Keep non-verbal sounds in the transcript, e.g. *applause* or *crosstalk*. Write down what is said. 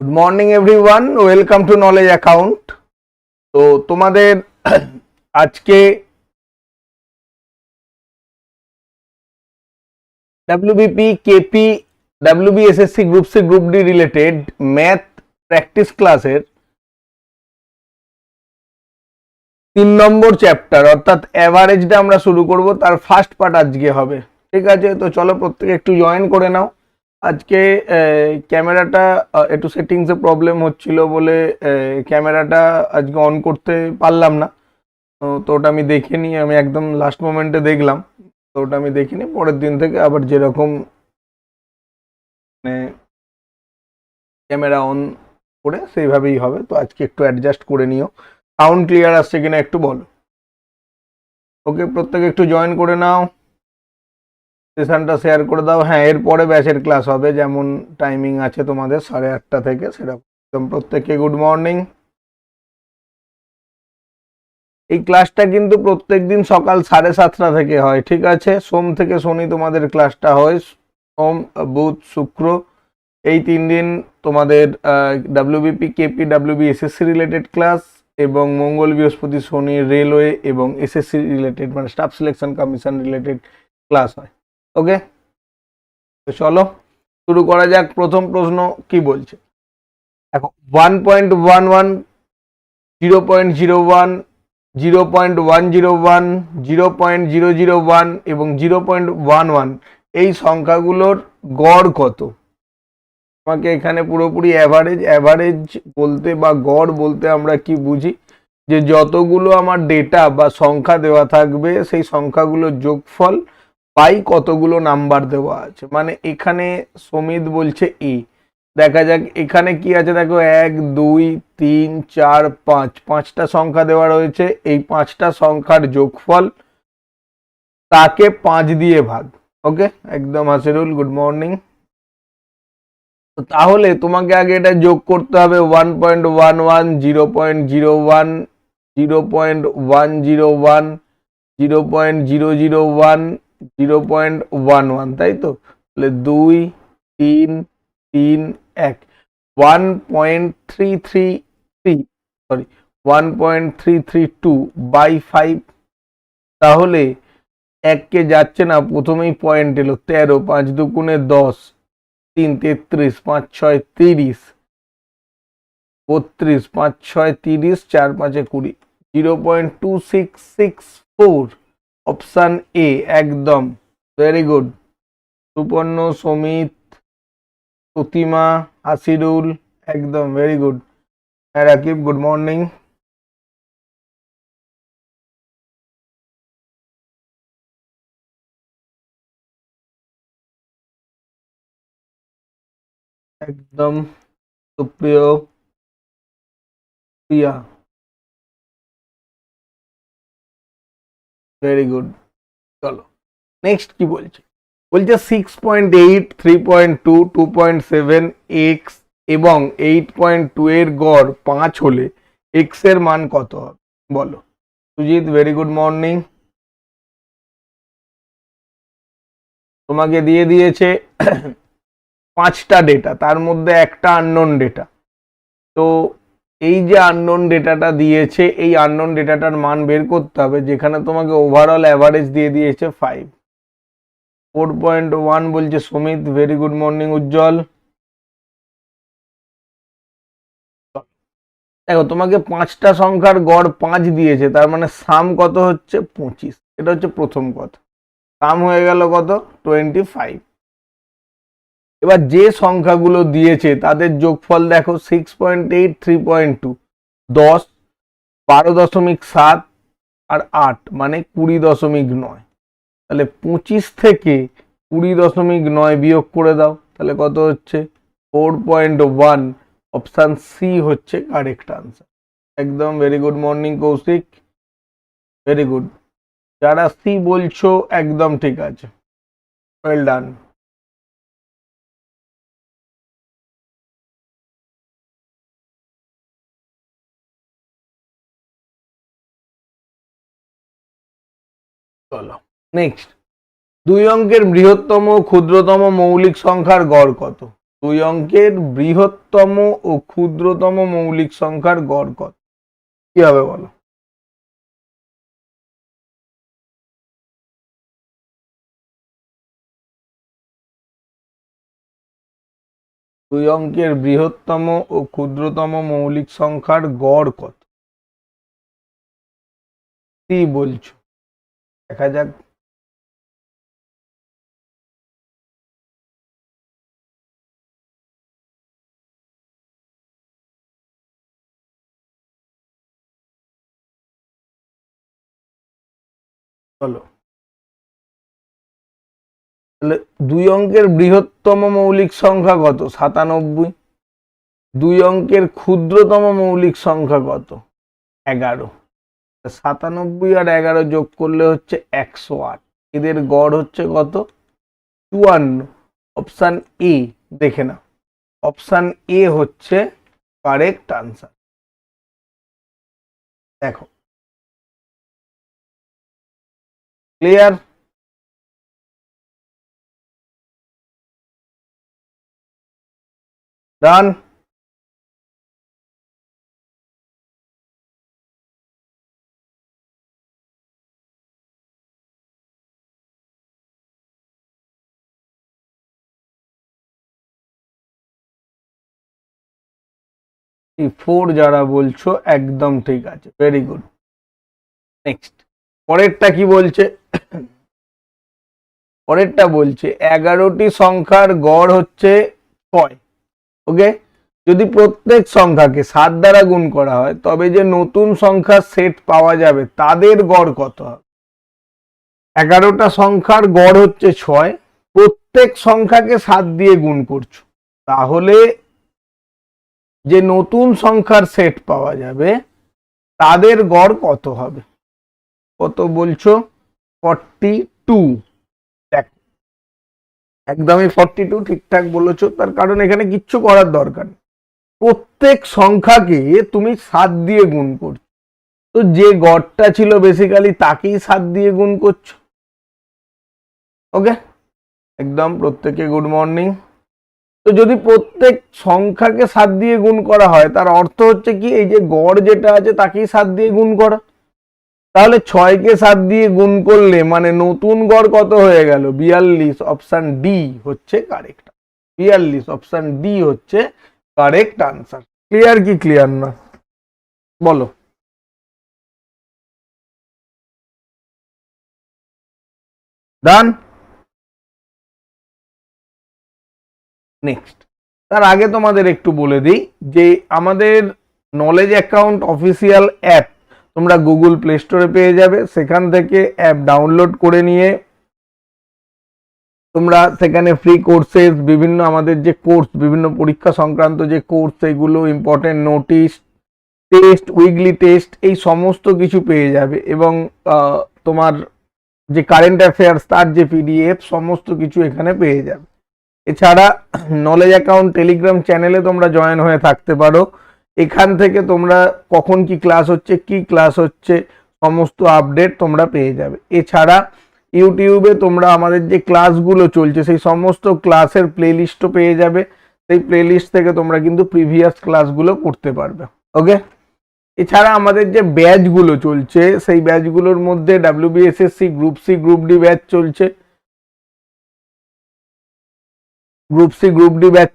Good morning everyone welcome to Knowledge Account তো তোমাদের *clears throat* আজকে WBP KP WBSSC group C group D related math practice ক্লাসের তিন নম্বর chapter অর্থাৎ অ্যাভারেজটা আমরা শুরু করব, তার ফার্স্ট পার্ট আজকে হবে। ঠিক আছে? তো চলো প্রত্যেকে একটু জয়েন করে নাও। আজকে ক্যামেরাটা একটু সেটিংসে প্রবলেম হচ্ছিল বলে ক্যামেরাটা আজকে অন করতে পারলাম না। তো ওটা আমি দেখিনি আমি একদম লাস্ট মোমেন্টে দেখলাম। তো ওটা আমি দেখিনি পরের দিন থেকে আবার যেরকম মানে ক্যামেরা অন করে সেইভাবেই হবে। তো আজকে একটু অ্যাডজাস্ট করে নিও। সাউন্ড ক্লিয়ার আসছে কিনা একটু বলো। ওকে প্রত্যেকে একটু জয়েন করে নাও। সেশনটা শেয়ার করে দাও। হ্যাঁ এরপরে ব্যাচের ক্লাস হবে, যেমন টাইমিং আছে তোমাদের, সাড়ে আটটা থেকে, সেরকম। প্রত্যেককে গুড মর্নিং এই ক্লাসটা কিন্তু প্রত্যেক দিন সকাল সাড়ে সাতটা থেকে হয়, ঠিক আছে? সোম থেকে শনি তোমাদের ক্লাসটা হয়, সোম, বুধ, শুক্র। এই তিন দিন তোমাদের WBP KP WB SSC related class এবং মঙ্গল, বৃহস্পতি, শনি রেলওয়ে এবং এসএসসি রিলেটেড মানে staff selection commission related class হয়। ওকে? তো চলো, শুরু করা যাক। প্রথম প্রশ্ন কি বলছে? দেখো one point one one zero point zero one zero point one zero one zero point zero zero one এবং জিরো পয়েন্ট ওয়ান ওয়ান এই সংখ্যাগুলোর গড় কত? আমাকে এখানে পুরোপুরি অ্যাভারেজ অ্যাভারেজ বলতে বা গড় বলতে আমরা কি বুঝি? যে যতগুলো আমার ডেটা বা সংখ্যা দেওয়া থাকবে, সেই সংখ্যাগুলোর যোগফল বাই কতগুলো নাম্বার দেওয়া আছে। মানে এখানে সমিত বলছে ই দেখা যাক, এখানে কি আছে দেখো, এক, দুই, তিন, চার, পাঁচ। পাঁচটা সংখ্যা দেওয়া রয়েছে। এই পাঁচটা সংখ্যার যোগফল তাকে পাঁচ দিয়ে ভাগ। ওকে? একদম হাসিরুল, গুড মর্নিং। তাহলে তোমাকে আগে এটা যোগ করতে হবে one point one one, zero point zero one, zero point one zero one, zero point zero zero one zero point one one, তাই তো? তাহলে দুই, তিন তিন, এক। One point three three three sorry one point three three two by five. তাহলে এককে যাচ্ছে না, প্রথমেই পয়েন্ট এলো তেরো, পাঁচ দুগুণে দশ, তিন তেত্রিশ, পাঁচ ছয় তিরিশ, বত্রিশ, পাঁচ ছয় তিরিশ, চার পাঁচে কুড়ি, zero point two six six four. Option A একদম। ভেরি গুড সুপর্ণ সমিত প্রতিমা হাসিরুল একদম। ভেরি গুড হ্যাঁ রাকিব গুড মর্নিং একদম। সুপ্রিয় প্রিয়া। ভেরি গুড চলো নেক্সট কি বলছে? বলছে six point eight three point two two point seven X এবং এইট পয়েন্ট টু এর গড় পাঁচ হলে এক্সের মান কত হবে? বলো। সুজিত ভেরি গুড মর্নিং তোমাকে দিয়ে দিয়েছে *coughs* পাঁচটা ডেটা তার মধ্যে একটা আননোন ডেটা তো এই যে আননোন ডেটাটা দিয়েছে, এই আননোন ডেটাটার মান বের করতে হবে, যেখানে তোমাকে ওভারঅল অ্যাভারেজ দিয়ে দিয়েছে ফাইভ ফোর পয়েন্ট ওয়ান বলছে Sumit very good morning Ujjwal. দেখো, তোমাকে পাঁচটা সংখ্যার গড় পাঁচ দিয়েছে, তার মানে সাম কত হচ্ছে? পঁচিশ। এটা হচ্ছে প্রথম কথা। সাম হয়ে গেল কত? টোয়েন্টি ফাইভ এবার যে সংখ্যাগুলো দিয়েছে, তাদের যোগফল দেখো six point eight three point two দশ, বারো দশমিক সাত আর আট মানে কুড়ি দশমিক নয়। তাহলে পঁচিশ থেকে কুড়ি দশমিক নয় বিয়োগ করে দাও, তাহলে কত হচ্ছে? Four point one option C হচ্ছে কারেক্ট আনসার একদম very good morning Koushik. Very good যারা সি বলছো, একদম ঠিক আছে। ওয়েল ডান চলো নেক্সট দুই অঙ্কের বৃহত্তম ক্ষুদ্রতম মৌলিক সংখ্যার গড় কত? দুই অঙ্কের বৃহত্তম ও ক্ষুদ্রতম মৌলিক সংখ্যার গড় কত? কি হবে বলো? দুই অঙ্কের বৃহত্তম ও ক্ষুদ্রতম মৌলিক সংখ্যার গড় কত? কি বলছো? দেখা যাক। চলো। দুই অঙ্কের বৃহত্তম মৌলিক সংখ্যা কত? সাতানব্বই। দুই অঙ্কের ক্ষুদ্রতম মৌলিক সংখ্যা কত? এগারো। সাতানব্বই আর এগারো যোগ করলে হচ্ছে একশো আট। এদের গড় হচ্ছে কত? চুয়ান্ন। অপশান এ দেখে নাও। অপশান এ হচ্ছে কারেক্ট আনসার দেখো। ক্লিয়ার ডান ফোর যারা বলছো, একদম ঠিক আছে। ভেরি গুড নেক্সট পরেরটা কি বলছে? পরেরটা বলছে, এগারোটি সংখ্যার গড় হচ্ছে ছয়। ওকে যদি প্রত্যেক সংখ্যাকে সাত দ্বারা গুণ করা হয়, তবে যে নতুন সংখ্যার সেট পাওয়া যাবে, তাদের গড় কত হবে? এগারোটা সংখ্যার গড় হচ্ছে ছয়। প্রত্যেক সংখ্যাকে সাত দিয়ে গুণ করছ। তাহলে যে নতুন সংখ্যার সেট পাওয়া যাবে, তাদের গড় কত হবে? কত বলছো? ফর্টি টু দেখ, একদমই ফর্টি টু ঠিকঠাক বলেছ, তার কারণ এখানে কিচ্ছু করার দরকার প্রত্যেক সংখ্যাকে তুমি সাত দিয়ে গুণ করছ। তো যে গড়টা ছিল বেসিক্যালি তাকেই সাত দিয়ে গুণ করছ। ওকে একদম প্রত্যেকে গুড মর্নিং তো যদি প্রত্যেক সংখ্যাকে সাত দিয়ে গুণ করা হয়, তার অর্থ হচ্ছে কি, এই যে গড় যেটা আছে তাকেই সাত দিয়ে গুণ করা। তাহলে ছয়কে সাত দিয়ে গুণ করলে মানে নতুন গড় কত হয়ে গেল? বিয়াল্লিশ, অপশান ডি হচ্ছে কারেক্ট বিয়াল্লিশ, অপশান ডি হচ্ছে কারেক্ট আনসার ক্লিয়ার কি ক্লিয়ার না? বলো। ডান? নেক্সট তার আগে তোমাদের একটু বলে দিই যে আমাদের নলেজ অ্যাকাউন্ট অফিসিয়াল অ্যাপ তোমরা গুগল প্লে স্টোরে পেয়ে যাবে। সেখান থেকে অ্যাপ ডাউনলোড করে নিয়ে তোমরা সেখানে ফ্রি কোর্সেস বিভিন্ন আমাদের যে কোর্স বিভিন্ন পরীক্ষা সংক্রান্ত যে কোর্স সেগুলো important notice test weekly test এই সমস্ত কিছু পেয়ে যাবে এবং তোমার যে কারেন্ট অ্যাফেয়ার্স তার যে পিডিএফ সমস্ত কিছু এখানে পেয়ে যাবে। এছাড়া নলেজ অ্যাকাউন্ট টেলিগ্রাম চ্যানেলে তোমরা জয়েন হয়ে থাকতে পারো। এখান থেকে তোমরা কখন কি ক্লাস হচ্ছে, কি ক্লাস হচ্ছে, সমস্ত আপডেট তোমরা পেয়ে যাবে। এছাড়া ইউটিউবে তোমরা আমাদের যে ক্লাসগুলো চলছে, সেই সমস্ত ক্লাসের প্লেলিস্টও পেয়ে যাবে। সেই প্লেলিস্ট থেকে তোমরা কিন্তু প্রিভিয়াস ক্লাসগুলো করতে পারবে। ওকে? এছাড়া আমাদের যে ব্যাচগুলো চলছে, সেই ব্যাচগুলোর মধ্যে WBSSC group C group D batch চলছে। Group C group D batch